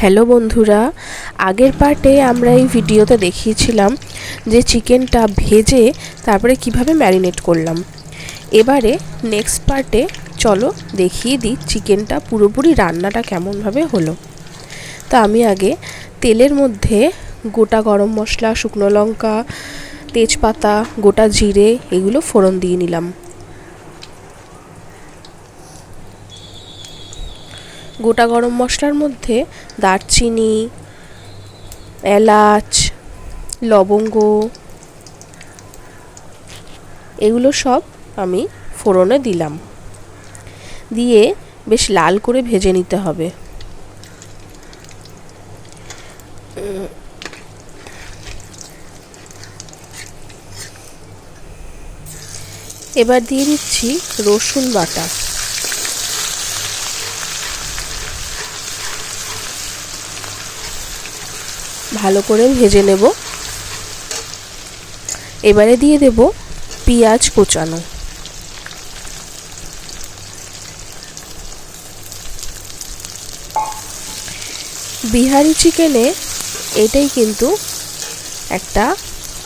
Hello বন্ধুরা, আগের পার্টে আমরা এই ভিডিওতে দেখিয়েছিলাম যে চিকেনটা ভেজে তারপরে কীভাবে ম্যারিনেট করলাম। এবারে নেক্সট পার্টে চলো দেখিয়ে দিই চিকেনটা পুরোপুরি রান্নাটা কেমনভাবে হলো। তা আমি আগে তেলের মধ্যে গোটা গরম মশলা, শুকনো লঙ্কা, তেজপাতা, গোটা জিরে এগুলো ফোড়ন দিয়ে নিলাম। গোটা গরম মশলার মধ্যে দারচিনি, এলাচ, লবঙ্গ, এগুলো সব আমি ফোড়নে দিলাম। দিয়ে বেশ লাল করে ভেজে নিতে হবে। এবার দিয়ে দিচ্ছি রসুন বাটা। ভালো করে ভেজে নেব। এবারে দিয়ে দেব পেঁয়াজ কোচানো। বিহারি চিকেনে এটাই কিন্তু একটা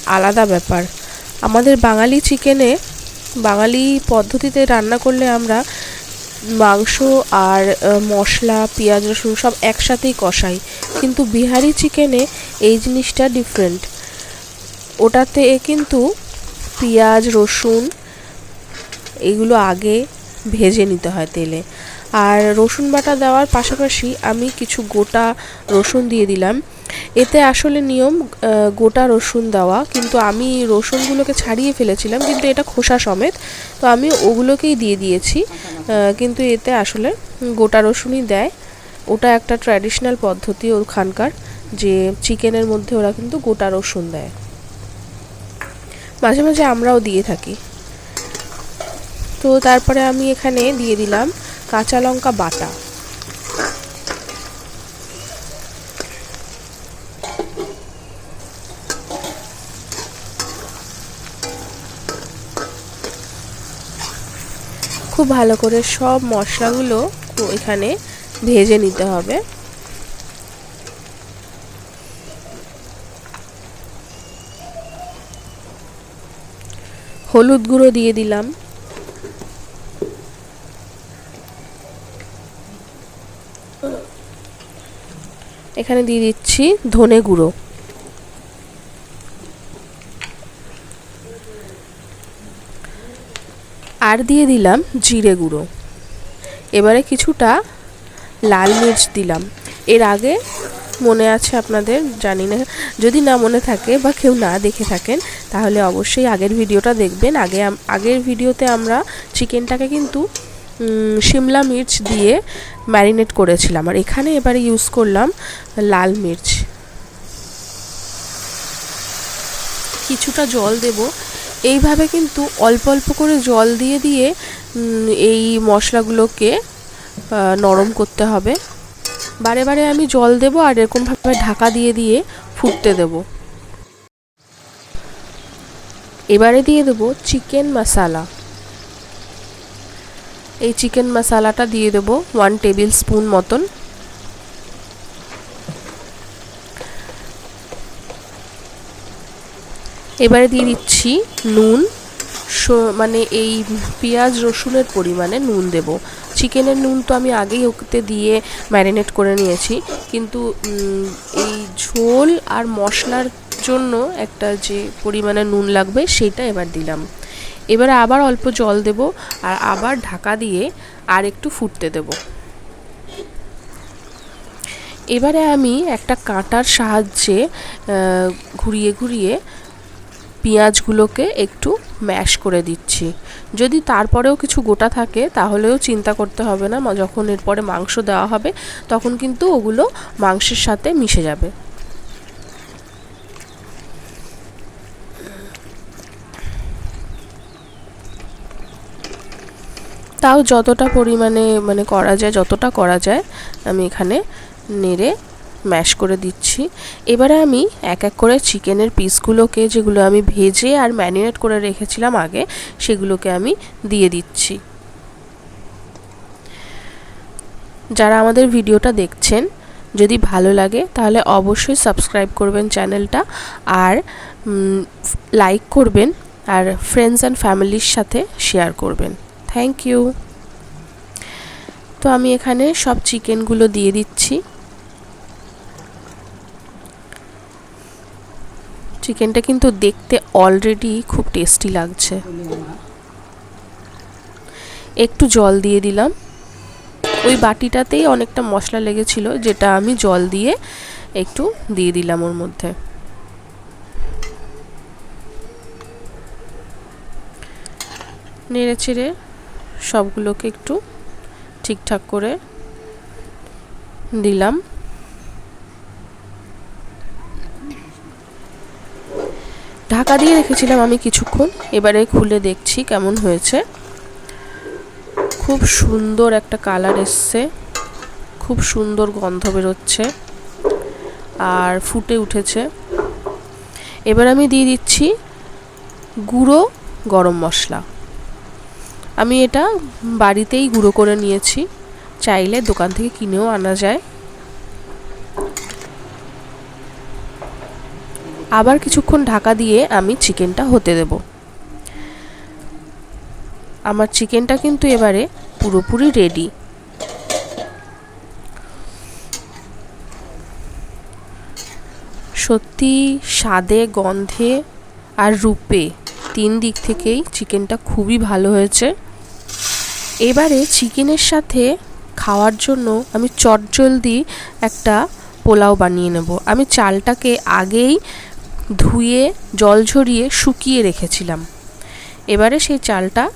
আলাদা ব্যাপার। আমাদের বাঙালি চিকেনে বাঙালি পদ্ধতিতে রান্না করলে আমরা মাংস আর মশলা, পেঁয়াজ, রসুন সব একসাথেই কষাই। কিন্তু বিহারি চিকেনে এই জিনিসটা ডিফারেন্ট ওটাতে কিন্তু পেঁয়াজ, রসুন, এগুলো আগে ভেজে নিতে হয় তেলে। আর রসুন বাটা দেওয়ার পাশাপাশি আমি কিছু গোটা রসুন দিয়ে দিলাম। এতে আসলে নিয়ম গোটা রসুন দেওয়া। কিন্তু আমি রসুনগুলোকে ছাড়িয়ে ফেলেছিলাম, কিন্তু এটা খোসা সমেত। তো আমি ওগুলোকেই দিয়ে দিয়েছি কিন্তু এতে আসলে গোটা রসুনই দেয়। ওটা একটা ট্র্যাডিশনাল পদ্ধতি ওখানকার যে চিকেনের মধ্যে ওরা কিন্তু গোটা রসুন দেয়। মাঝে মাঝে আমরাও দিয়ে থাকি। তো তারপরে আমি এখানে দিয়ে দিলাম কাঁচা লঙ্কা বাটা। খুব ভালো করে সব মশলাগুলো এখানে ভেজে নিতে হবে। হলুদ গুঁড়ো দিয়ে দিলাম। এখানে দিয়ে দিচ্ছি ধনে গুঁড়ো। আর দিয়ে দিলাম জিরে গুঁড়ো। এবারে কিছুটা লাল মির্চ দিলাম। এর আগে মনে আছে আপনাদের? জানি না। যদি না মনে থাকে বা কেউ না দেখে থাকেন, তাহলে অবশ্যই আগের ভিডিওটা দেখবেন। আগে আগের ভিডিওতে আমরা চিকেনটাকে কিন্তু শিমলা মির্চ দিয়ে ম্যারিনেট করেছিলাম। আর এখানে এবারে ইউজ করলাম লাল মির্চ। কিছুটা জল দেব। এইভাবে কিন্তু অল্প অল্প করে জল দিয়ে দিয়ে এই মশলাগুলোকে নরম করতে হবে। বারে বারে আমি জল দেব আর এরকমভাবে ঢাকা দিয়ে দিয়ে ফুটতে দেব। এবারে দিয়ে দেব চিকেন মশালা। এই চিকেন মশালাটা দিয়ে দেব ওয়ান টেবিল স্পুন মতন। এবারে দিয়ে দিচ্ছি নুন। মানে এই পেঁয়াজ রসুনের পরিমাণে নুন দেব। চিকেনের নুন তো আমি আগেই ওতে দিয়ে ম্যারিনেট করে নিয়েছি। কিন্তু এই ঝোল আর মশলার জন্য একটা যে পরিমাণে নুন লাগবে সেটা এবার দিলাম। এবারে আবার অল্প জল দেব আর আবার ঢাকা দিয়ে আর একটু ফুটতে দেব। এবারে আমি একটা কাঁটার সাহায্যে ঘুরিয়ে ঘুরিয়ে পেঁয়াজগুলোকে একটু ম্যাশ করে দিচ্ছি। যদি তারপরেও কিছু গোটা থাকে, তাহলেও চিন্তা করতে হবে না। যখন এরপরে মাংস দেওয়া হবে, তখন কিন্তু ওগুলো মাংসের সাথে মিশে যাবে। তাও যতটা পরিমাণে মানে করা যায়, যতটা করা যায়, আমি এখানে নেড়ে ম্যাশ করে দিচ্ছি। এবারে আমি এক এক করে চিকেনের পিসগুলোকে যেগুলো আমি ভেজে আর ম্যারিনেট করে রেখেছিলাম আগে, সেগুলোকে আমি দিয়ে দিচ্ছি। যারা আমাদের ভিডিওটা দেখছেন, যদি ভালো লাগে তাহলে অবশ্যই সাবস্ক্রাইব করবেন চ্যানেলটা আর লাইক করবেন আর ফ্রেন্ডস অ্যান্ড ফ্যামিলির সাথে শেয়ার করবেন। থ্যাংক ইউ তো আমি এখানে সব চিকেনগুলো দিয়ে দিচ্ছি। চিকেনটা কিন্তু দেখতে অলরেডি খুব টেস্টি লাগছে। একটু জল দিয়ে দিলাম। ওই বাটিটাতেই অনেকটা মশলা লেগেছিল, যেটা আমি জল দিয়ে একটু দিয়ে দিলাম ওর মধ্যে। নেড়ে চেড়ে সবগুলোকে একটু ঠিকঠাক করে দিলাম। ঢাকা দিয়ে রেখেছিলাম আমি কিছুক্ষণ। এবারে খুলে দেখছি কেমন হয়েছে। খুব সুন্দর একটা কালার এসছে। খুব সুন্দর গন্ধ বেরোচ্ছে আর ফুটে উঠেছে। এবার আমি দিয়ে দিচ্ছি গুঁড়ো গরম মশলা। আমি এটা বাড়িতেই গুঁড়ো করে নিয়েছি। চাইলে দোকান থেকে কিনেও আনা যায়। আবার কিছুক্ষণ ঢাকা দিয়ে আমি চিকেনটা হতে দেব। আমার চিকেনটা কিন্তু এবারে পুরোপুরি রেডি সত্যি স্বাদে, গন্ধে আর রূপে তিন দিক থেকেই চিকেনটা খুবই ভালো হয়েছে। এবারে চিকেনের সাথে খাওয়ার জন্য আমি চটজলদি একটা পোলাও বানিয়ে নেব। আমি চালটাকে আগেই ধুয়ে, জল ঝরিয়ে শুকিয়ে রেখেছিলাম। এবারে সেই চালটা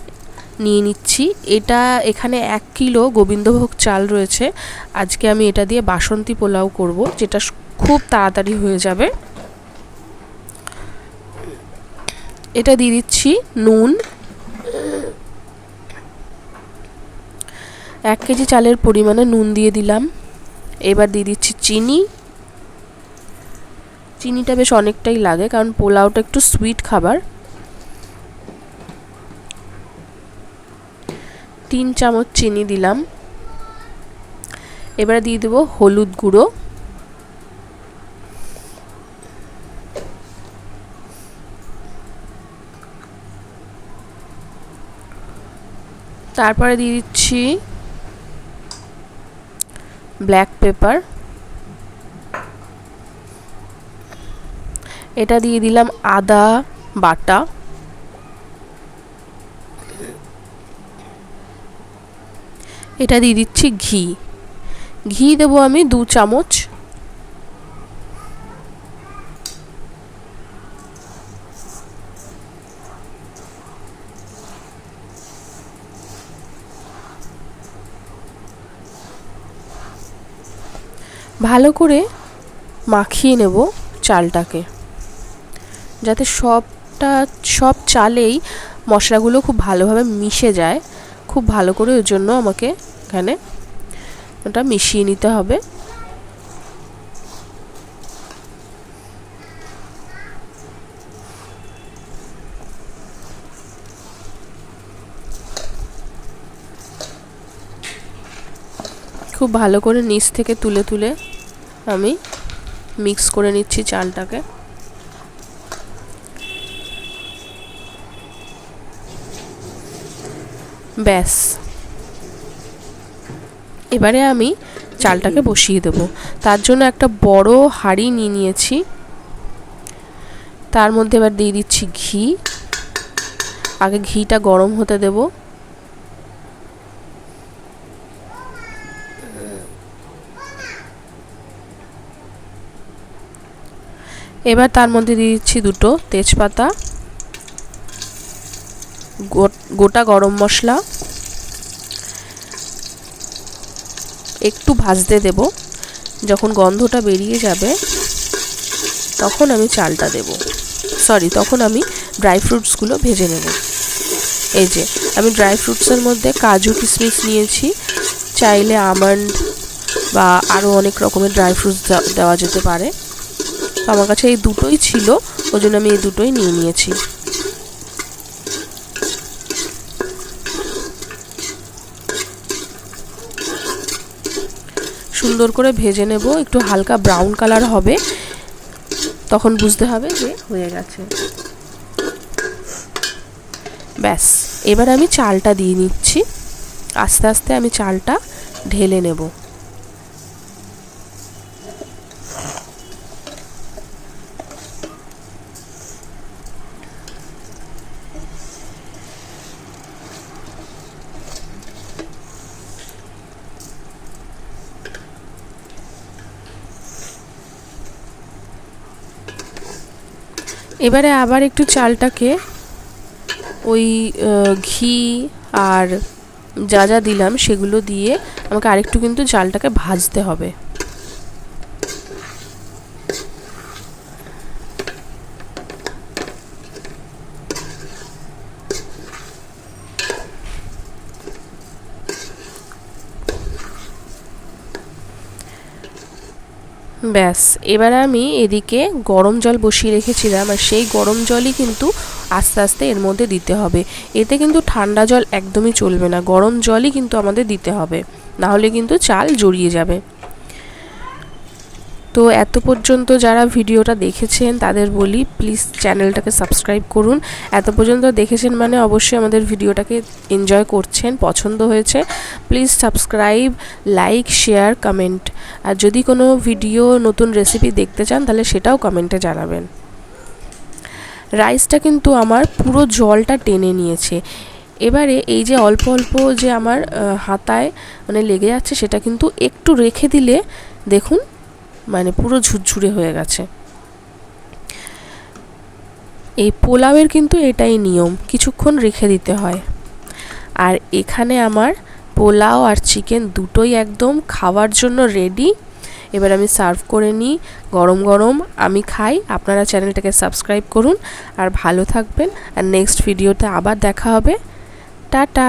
নিয়ে নিচ্ছি। এটা এখানে এক কিলো গোবিন্দভোগ চাল রয়েছে। আজকে আমি এটা দিয়ে বাসন্তী পোলাও করব, যেটা খুব তাড়াতাড়ি হয়ে যাবে। এটা দিয়ে দিচ্ছি নুন। এক কেজি চালের পরিমাণে নুন দিয়ে দিলাম। এবার দিয়ে দিচ্ছি চিনি। চিনিটা বেশ অনেকটাই লাগে, কারণ পোলাওটা একটু সুইট খাবার। তিন চামচ চিনি দিলাম। এবারে দিয়ে দেবো হলুদ গুঁড়ো। তারপরে দিয়ে দিচ্ছি ব্ল্যাক পেপার এটা দিয়ে দিলাম আদা বাটা। এটা দিয়ে দিচ্ছি ঘি। ঘি দেবো আমি দু চামচ। ভালো করে মাখিয়ে নেব চালটাকে। যাতে সবটা, সব চালেই মশলাগুলো খুব ভালোভাবে মিশে যায়। খুব ভালো করে ওই জন্য আমাকে এখানে ওটা মিশিয়ে নিতে হবে। খুব ভালো করে নিচ থেকে তুলে তুলে আমি মিক্স করে নিচ্ছি চালটাকে। ব্যাস। এবারে আমি চালটাকে বসিয়ে দেব। তার জন্য একটা বড় হাঁড়ি নিয়ে নিয়েছি। তার মধ্যে এবার দিয়ে দিচ্ছি ঘি। আগে ঘিটা গরম হতে দেব। এবার তার মধ্যে দিয়ে দিচ্ছি দুটো তেজপাতা। গোটা গরম মশলা একটু ভাজতে দেব। যখন গন্ধটা বেরিয়ে যাবে, তখন আমি চালটা দেব। সরি, তখন আমি ড্রাই ফ্রুটসগুলো ভেজে নেব। এই যে, আমি ড্রাই ফ্রুটসের মধ্যে কাজু কিশমিশ নিয়েছি। চাইলে আমন্ড বা আরও অনেক রকমের ড্রাই ফ্রুটস দেওয়া যেতে পারে। তো আমার কাছে এই দুটোই ছিল, ওই জন্য আমি এই দুটোই নিয়ে নিয়েছি। সুন্দর করে ভেজে নেব। একটু হালকা ব্রাউন কালার হবে। তখন বুঝতে হবে যে হয়ে গেছে। ব্যাস, এবার আমি চালটা দিয়ে নিচ্ছি। আস্তে আস্তে আমি চালটা ঢেলে নেব। এবারে আবার একটু চালটাকে ওই ঘি আর যা যা দিলাম সেগুলো দিয়ে আমাকে আরেকটু কিন্তু চালটাকে ভাজতে হবে। ব্যাস, এবার আমি এদিকে গরম জল বসিয়ে রেখেছিলাম আর সেই গরম জলই কিন্তু আস্তে আস্তে এর মধ্যে দিতে হবে। এতে কিন্তু ঠান্ডা জল একদমই চলবে না, গরম জলই কিন্তু আমাদের দিতে হবে। না হলে কিন্তু চাল জড়িয়ে যাবে। তো এত পর্যন্ত যারা ভিডিওটা দেখেছেন, তাদের বলি প্লিজ চ্যানেলটাকে সাবস্ক্রাইব করুন। এত পর্যন্ত দেখেছেন মানে অবশ্যই আমাদের ভিডিওটাকে এনজয় করছেন, পছন্দ হয়েছে। Please subscribe like share comment আর যদি কোনো ভিডিও নতুন রেসিপি দেখতে চান, তাহলে সেটাও কমেন্টে জানাবেন। রাইসটা কিন্তু আমার পুরো জলটা টেনে নিয়েছে। এবারে এই যে অল্প অল্প যে আমার হাতায় মানে লেগে যাচ্ছে, সেটা কিন্তু একটু রেখে দিলে দেখুন মানে পুরো ঝুরঝুরে হয়ে গেছে। এই পোলাওয়ের কিন্তু এটাই নিয়ম, কিছুক্ষণ রেখে দিতে হয়। আর এখানে আমার পোলাও আর চিকেন দুটোই একদম খাওয়ার জন্য রেডি এবার আমি সার্ভ করে নিই, গরম গরম আমি খাই। আপনারা চ্যানেলটাকে সাবস্ক্রাইব করুন। আর ভালো থাকবেন। আর নেক্সট ভিডিওতে আবার দেখা হবে। টাটা!